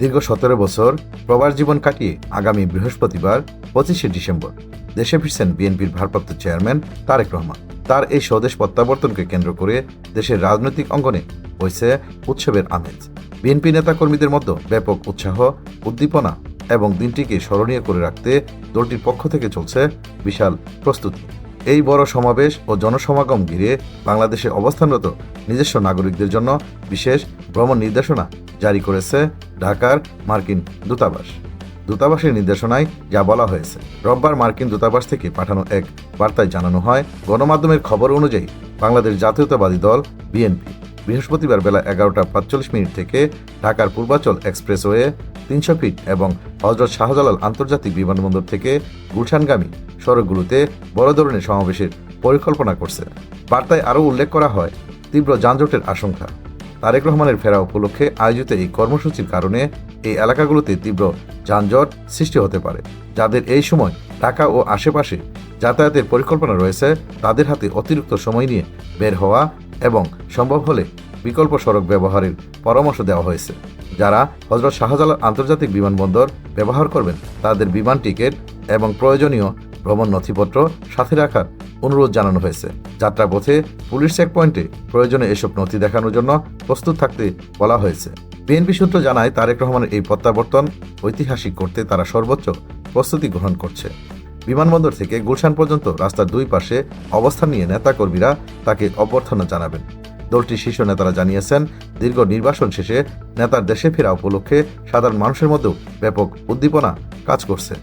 দীর্ঘ সতেরো বছর প্রবাস জীবন কাটিয়ে আগামী বৃহস্পতিবার পঁচিশে ডিসেম্বর দেশে ফিরছেন বিএনপির ভারপ্রাপ্ত চেয়ারম্যান তারেক রহমান। তার এই স্বদেশ প্রত্যাবর্তনকে কেন্দ্র করে দেশের রাজনৈতিক অঙ্গনে হয়েছে উৎসবের আমেজ। বিএনপি নেতাকর্মীদের মধ্যে ব্যাপক উৎসাহ, উদ্দীপনা এবং দিনটিকে স্মরণীয় করে রাখতে দলটির পক্ষ থেকে চলছে বিশাল প্রস্তুতি। এই বড় সমাবেশ ও জনসমাগম ঘিরে বাংলাদেশে অবস্থানরত নিজস্ব নাগরিকদের জন্য বিশেষ ভ্রমণ নির্দেশনা জারি করেছে ঢাকার মার্কিন দূতাবাস। দূতাবাসের নির্দেশনায় যা বলা হয়েছে। রোববার মার্কিন দূতাবাস থেকে পাঠানো এক বার্তায় জানানো হয়, গণমাধ্যমের খবর অনুযায়ী বাংলাদেশ জাতীয়তাবাদী দল বিএনপি। বৃহস্পতিবার বেলা এগারোটা পাঁচচল্লিশ মিনিট থেকে ঢাকার পূর্বাচল এক্সপ্রেসওয়ে তিনশো ফিট এবং হজরত শাহজালাল আন্তর্জাতিক বিমানবন্দর থেকে গুলশানগামী সড়কগুলোতে বড় ধরনের সমাবেশের পরিকল্পনা করছে। বার্তায় আরও উল্লেখ করা হয়, তীব্র যানজটের আশঙ্কা। তারেক রহমানের ফেরা উপলক্ষে আয়োজিত এই কর্মসূচির কারণে এই এলাকাগুলোতে তীব্র যানজট সৃষ্টি হতে পারে, যাদের এই সময় ঢাকা ও আশেপাশে যাতায়াতের পরিকল্পনা রয়েছে, তাদের হাতে অতিরিক্ত সময় নিয়ে বের হওয়া এবং সম্ভব হলে বিকল্প সড়ক ব্যবহারের পরামর্শ দেওয়া হয়েছে। যারা হজরত শাহজালাল আন্তর্জাতিক বিমানবন্দর ব্যবহার করবেন, তাদের বিমান টিকিট এবং প্রয়োজনীয় ভ্রমণ নথিপত্র সাথে রাখার অনুরোধ জানানো হয়েছে। যাত্রাপথে পুলিশ চেকপয়েন্টে প্রয়োজনে এসব নথি দেখানোর জন্য প্রস্তুত থাকতে বলা হয়েছে। বিএনপি সূত্র জানায়, তারেক রহমানের এই প্রত্যাবর্তন ঐতিহাসিক করতে তারা সর্বোচ্চ প্রস্তুতি গ্রহণ করছে। বিমানবন্দর থেকে গুলশান পর্যন্ত রাস্তার দুই পাশে অবস্থান নিয়ে নেতাকর্মীরা তাকে অভ্যর্থনা জানাবেন। দলটির শীর্ষ নেতারা জানিয়েছেন, দীর্ঘ নির্বাসন শেষে নেতার দেশে ফেরা উপলক্ষে সাধারণ মানুষের মধ্যেও ব্যাপক উদ্দীপনা কাজ করছে।